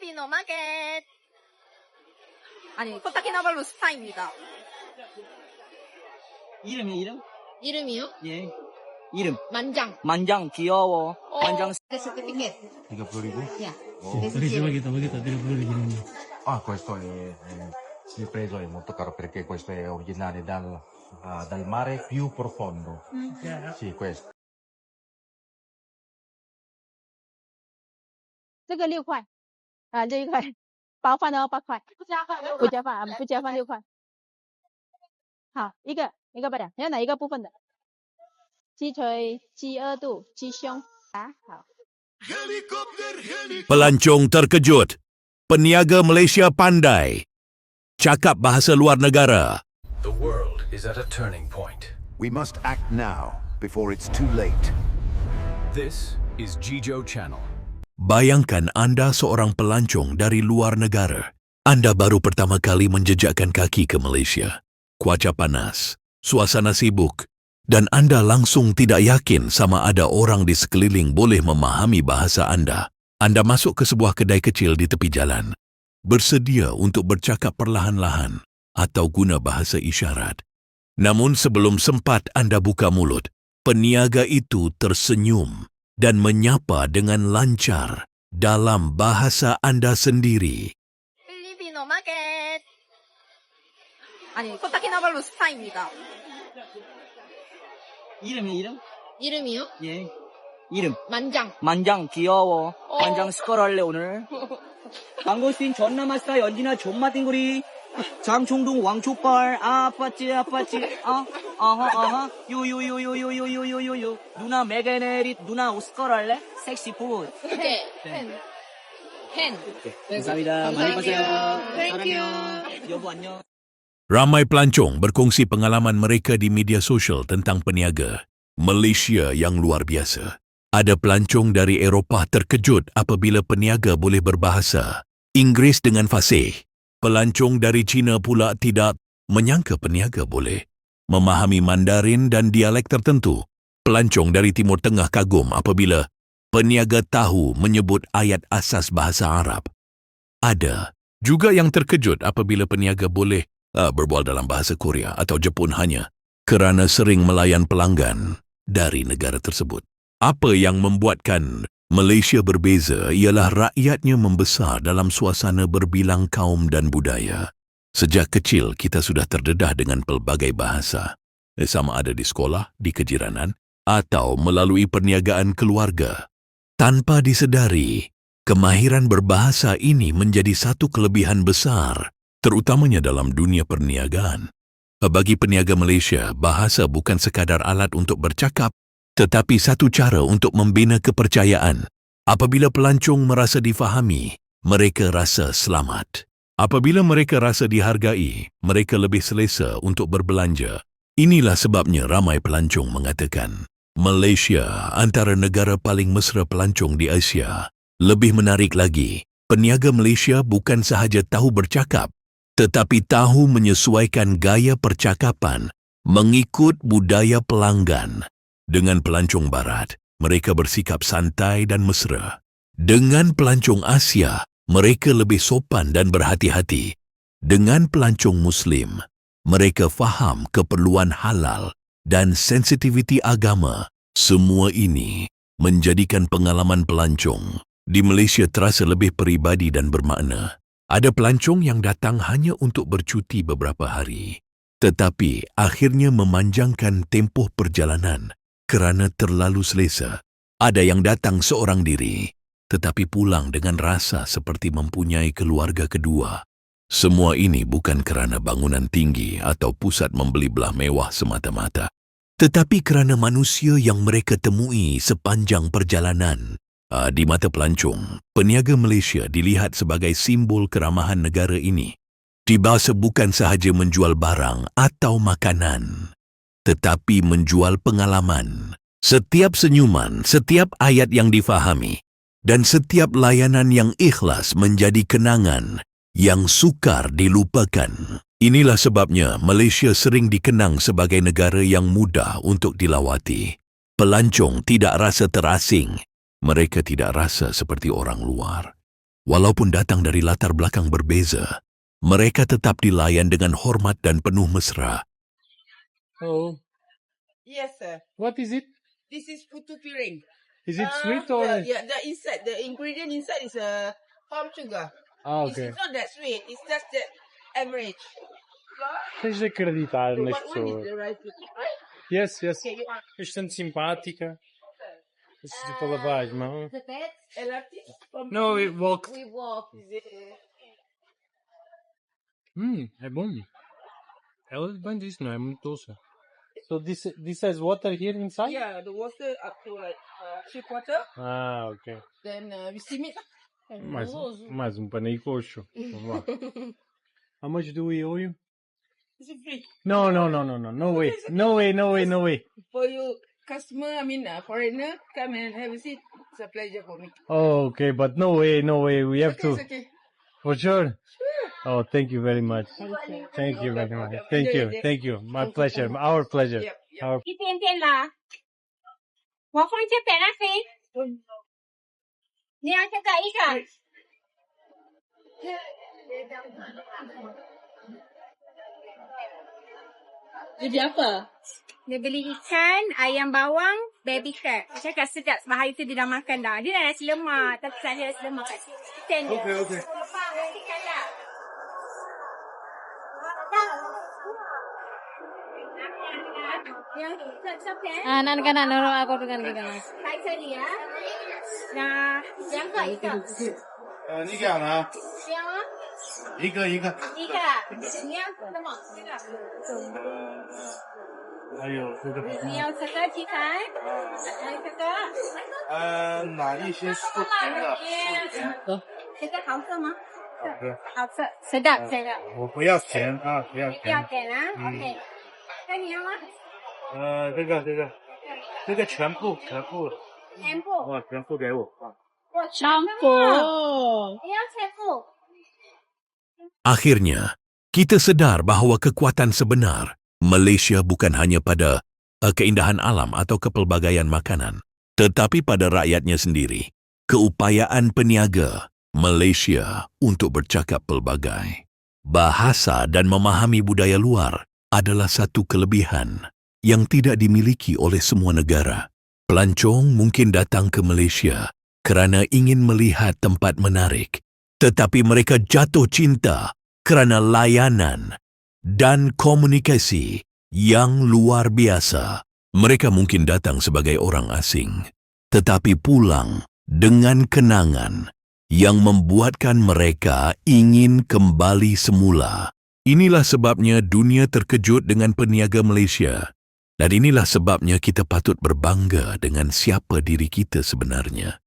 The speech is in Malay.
필리핀어 마켓. 아니, 코타키나발루 스파입니다. 이름이 이름? 이름이요? 예. 이름. 만장. 만장 귀여워. 만장 certificate. Tiga puluh ribu? Ya. Ah, questo è, è il prezzo è molto caro perché questo è originale dal, ah, dal mare più profondo. Sì, questo. 这个六块， 啊，这一块包饭的要八块，不加饭，不加饭，啊，不加饭六块。好，一个一个不了，要哪一个部分的？鸡腿、鸡二肚、鸡胸啊，好。Pelancong terkejut. Peniaga Malaysia pandai. Cakap bahasa luar negara. The world is at a turning point. We must act now before it's too late. This is Jijo Channel. Bayangkan anda seorang pelancong dari luar negara. Anda baru pertama kali menjejakkan kaki ke Malaysia. Cuaca panas, suasana sibuk, dan anda langsung tidak yakin sama ada orang di sekeliling boleh memahami bahasa anda. Anda masuk ke sebuah kedai kecil di tepi jalan. Bersedia untuk bercakap perlahan-lahan atau guna bahasa isyarat. Namun sebelum sempat anda buka mulut, peniaga itu tersenyum dan menyapa dengan lancar dalam bahasa anda sendiri. 필리핀어 마켓. 아니, 코타키나발루 스파입니다. 이름이 이름? 이름이요? 예. 이름. 만장. 만장 귀여워. 만장 스컬 할래 오늘. 방고스틴 존나 맛있다 연진아 존맛 띵구리. 장충동 왕초빨 아빠찌 아빠찌 어 어허 어허 요요요요요요요요요 누나 메가네리 누나 오스컬 할래? 섹시 푸드 네. 펜. 펜. 감사합니다 많이 파세요 Thank you. 여보 안녕 Ramai pelancong berkongsi pengalaman mereka di media sosial tentang peniaga Malaysia yang luar biasa. Ada pelancong dari Eropah terkejut apabila peniaga boleh berbahasa Inggeris dengan fasih. Pelancong dari China pula tidak menyangka peniaga boleh memahami Mandarin dan dialek tertentu. Pelancong dari Timur Tengah kagum apabila peniaga tahu menyebut ayat asas bahasa Arab. Ada juga yang terkejut apabila peniaga boleh uh, berbual dalam bahasa Korea atau Jepun hanya kerana sering melayan pelanggan dari negara tersebut. Apa yang membuatkan Malaysia berbeza ialah rakyatnya membesar dalam suasana berbilang kaum dan budaya. Sejak kecil kita sudah terdedah dengan pelbagai bahasa, eh, sama ada di sekolah, di kejiranan, atau melalui perniagaan keluarga. Tanpa disedari, kemahiran berbahasa ini menjadi satu kelebihan besar, terutamanya dalam dunia perniagaan. Bagi peniaga Malaysia, bahasa bukan sekadar alat untuk bercakap, tetapi satu cara untuk membina kepercayaan. Apabila pelancong merasa difahami, mereka rasa selamat. Apabila mereka rasa dihargai, mereka lebih selesa untuk berbelanja. Inilah sebabnya ramai pelancong mengatakan, Malaysia antara negara paling mesra pelancong di Asia. Lebih menarik lagi, peniaga Malaysia bukan sahaja tahu bercakap, tetapi tahu menyesuaikan gaya percakapan mengikut budaya pelanggan. Dengan pelancong barat, mereka bersikap santai dan mesra. Dengan pelancong Asia, mereka lebih sopan dan berhati-hati. Dengan pelancong Muslim, mereka faham keperluan halal dan sensitiviti agama. Semua ini menjadikan pengalaman pelancong di Malaysia terasa lebih peribadi dan bermakna. Ada pelancong yang datang hanya untuk bercuti beberapa hari, tetapi akhirnya memanjangkan tempoh perjalanan kerana terlalu selesa. Ada yang datang seorang diri, tetapi pulang dengan rasa seperti mempunyai keluarga kedua. Semua ini bukan kerana bangunan tinggi atau pusat membeli belah mewah semata-mata, tetapi kerana manusia yang mereka temui sepanjang perjalanan. Ah, Di mata pelancong, peniaga Malaysia dilihat sebagai simbol keramahan negara ini. Dibahasa bukan sahaja menjual barang atau makanan, tetapi menjual pengalaman. Setiap senyuman, setiap ayat yang difahami, dan setiap layanan yang ikhlas menjadi kenangan yang sukar dilupakan. Inilah sebabnya Malaysia sering dikenang sebagai negara yang mudah untuk dilawati. Pelancong tidak rasa terasing. Mereka tidak rasa seperti orang luar. Walaupun datang dari latar belakang berbeza, mereka tetap dilayan dengan hormat dan penuh mesra. Oh, Yes, sir. what is it? This is putu piring. Is it Uh, sweet or? Yeah, yeah, the inside, the ingredient inside is uh, palm sugar. Ah, It's, ok. it's not that sweet. It's just that average. Tens de acreditar nas is pessoas. the? Yes, yes. Okay, Bastante simpática. Se for lavar as mãos. the bed, No, it walks. We walk. Is it? Hum, é bom. Ela bem disse, não é muito doce. So this this has water here inside? Yeah, the water up to like uh, three quarter. Ah, ok. Then uh, we steam it. Mais, mais um panei coxo. Vamos lá. How much do we owe you? Is it free No, no, no, no, no. No way. No way, no way, no way. for you? Customer, I mean, uh, foreigner, come and have a seat. It's a pleasure for me. Oh, okay, but no way, no way. We have Okay, to. it's okay. For sure. Oh, thank you very much. Thank you. Thank you very much. Thank you. Thank you. My pleasure. Our pleasure. Yep, yep. Our... Dia beli ikan, ayam bawang, baby crab. Dia cakap sedap sebab hari tu dia dah makan dah. Dia dah nasi lemak. Tapi saya nasi lemak kat sini. Okay, okay. 啊，那你那个那阿哥都干嘛？开车的呀。呀，两个一个。呃，你讲呢？两。一个一个。一个，个嘛，一个。还有这个。你要吃个鸡？这个。呃，哪一些是？这个好吃吗？好吃。好吃，吃的吃的。我不要钱啊！不要钱。不要钱啊！OK。那你要吗？呃，这个这个这个全部全部，全部。哇，全部给我啊！我全部。你要全部。 Akhirnya, kita sedar bahawa kekuatan sebenar Malaysia bukan hanya pada eh, keindahan alam atau kepelbagaian makanan, tetapi pada rakyatnya sendiri. Keupayaan peniaga Malaysia untuk bercakap pelbagai. Bahasa dan memahami budaya luar adalah satu kelebihan yang tidak dimiliki oleh semua negara. Pelancong mungkin datang ke Malaysia kerana ingin melihat tempat menarik, tetapi mereka jatuh cinta kerana layanan dan komunikasi yang luar biasa. Mereka mungkin datang sebagai orang asing, tetapi pulang dengan kenangan yang membuatkan mereka ingin kembali semula. Inilah sebabnya dunia terkejut dengan peniaga Malaysia. Dan inilah sebabnya kita patut berbangga dengan siapa diri kita sebenarnya.